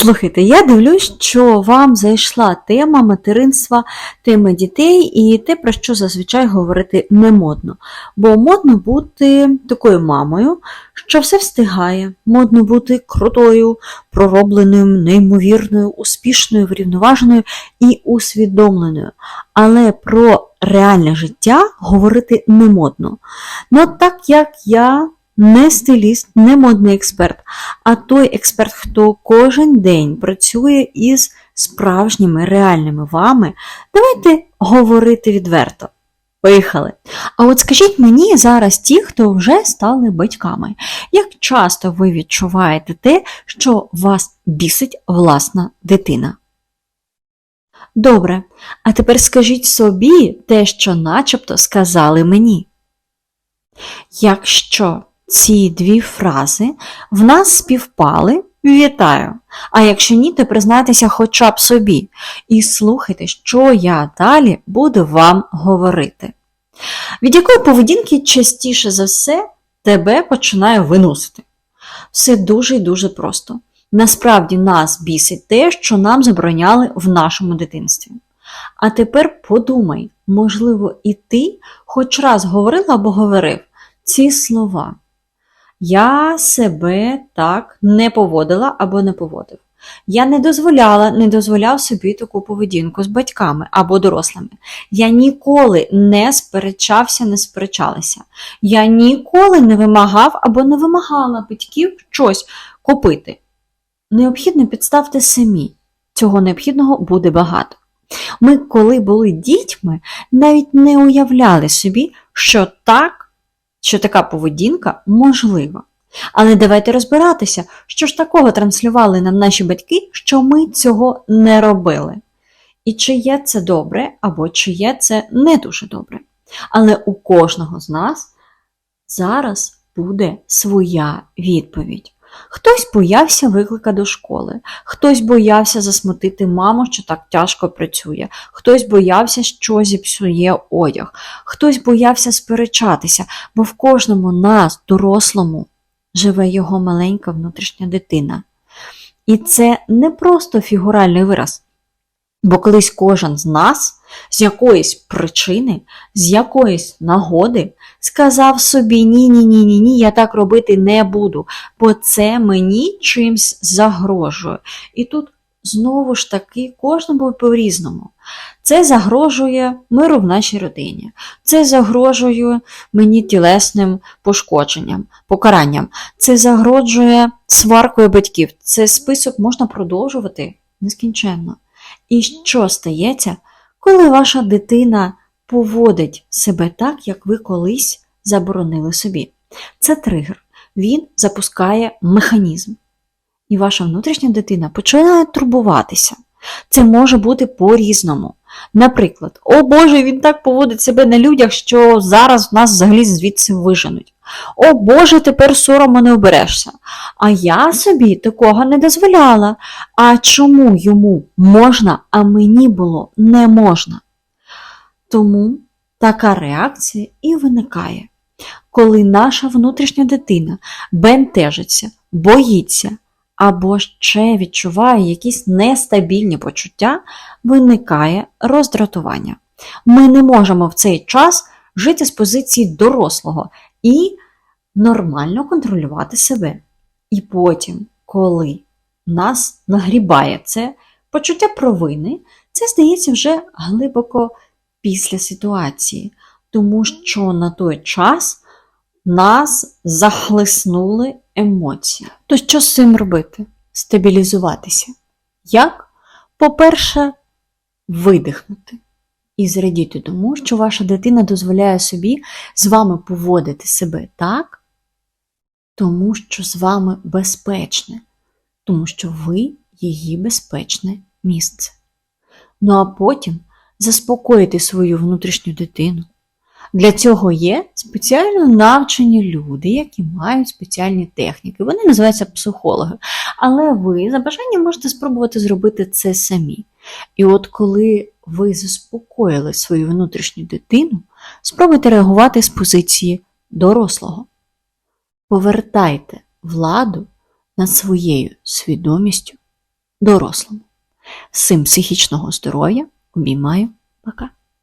Слухайте, я дивлюсь, що вам зайшла тема материнства, тема дітей і те, про що зазвичай говорити не модно. Бо модно бути такою мамою, що все встигає, модно бути крутою, проробленою, неймовірною, успішною, врівноваженою і усвідомленою. Але про реальне життя говорити не модно. Ну, так як я не стиліст, не модний експерт, а той експерт, хто кожен день працює із справжніми реальними вами, давайте говорити відверто. Поїхали. А от скажіть мені зараз ті, хто вже стали батьками, як часто ви відчуваєте те, що вас бісить власна дитина? Добре, а тепер скажіть собі те, що начебто сказали мені. Якщо ці дві фрази в нас співпали, вітаю. А якщо ні, то признайтеся хоча б собі і слухайте, що я далі буду вам говорити. Від якої поведінки частіше за все тебе починає виносити? Все дуже і дуже просто. Насправді нас бісить те, що нам забороняли в нашому дитинстві. А тепер подумай, можливо, і ти хоч раз говорила або говорив ці слова. Я себе так не поводила або не поводив. Я не дозволяла, не дозволяв собі таку поведінку з батьками або дорослими. Я ніколи не сперечався, не сперечалася. Я ніколи не вимагав або не вимагала батьків щось купити. Необхідно підставте самі. Цього необхідного буде багато. Ми, коли були дітьми, навіть не уявляли собі, що так що така поведінка можлива. Але давайте розбиратися, що ж такого транслювали нам наші батьки, що ми цього не робили. І чи є це добре, або чи є це не дуже добре. Але у кожного з нас зараз буде своя відповідь. Хтось боявся виклика до школи, хтось боявся засмутити маму, що так тяжко працює, хтось боявся, що зіпсує одяг, хтось боявся сперечатися, бо в кожному нас, дорослому, живе його маленька внутрішня дитина. І це не просто фігуральний вираз. Бо колись кожен з нас з якоїсь причини, з якоїсь нагоди сказав собі ні-ні ні я так робити не буду, бо це мені чимсь загрожує. І тут знову ж таки кожному по-різному. Це загрожує миру в нашій родині, це загрожує мені тілесним пошкодженням, покаранням, це загрожує сваркою батьків. Це список можна продовжувати нескінченно. І що стається, коли ваша дитина поводить себе так, як ви колись заборонили собі? Це тригер. Він запускає механізм. І ваша внутрішня дитина починає турбуватися. Це може бути по-різному. Наприклад, о Боже, він так поводить себе на людях, що зараз нас взагалі звідси виженуть. О Боже, тепер соромо не оберешся. А я собі такого не дозволяла. А чому йому можна, а мені було не можна? Тому така реакція і виникає, коли наша внутрішня дитина бентежиться, боїться або ще відчуває якісь нестабільні почуття, виникає роздратування. Ми не можемо в цей час жити з позиції дорослого і нормально контролювати себе. І потім, коли нас нагрібає це почуття провини, це здається вже глибоко після ситуації, тому що на той час нас захлиснули емоції. То що з цим робити? Стабілізуватися. Як? По-перше, видихнути і зрадіти тому, що ваша дитина дозволяє собі з вами поводити себе так, тому що з вами безпечне, тому що ви її безпечне місце. Ну а потім заспокоїти свою внутрішню дитину. Для цього є спеціально навчені люди, які мають спеціальні техніки. Вони називаються психологи. Але ви за бажанням можете спробувати зробити це самі. І от коли ви заспокоїли свою внутрішню дитину, спробуйте реагувати з позиції дорослого. Повертайте владу над своєю свідомістю дорослому. Всім психічного здоров'я, обіймаю, пока.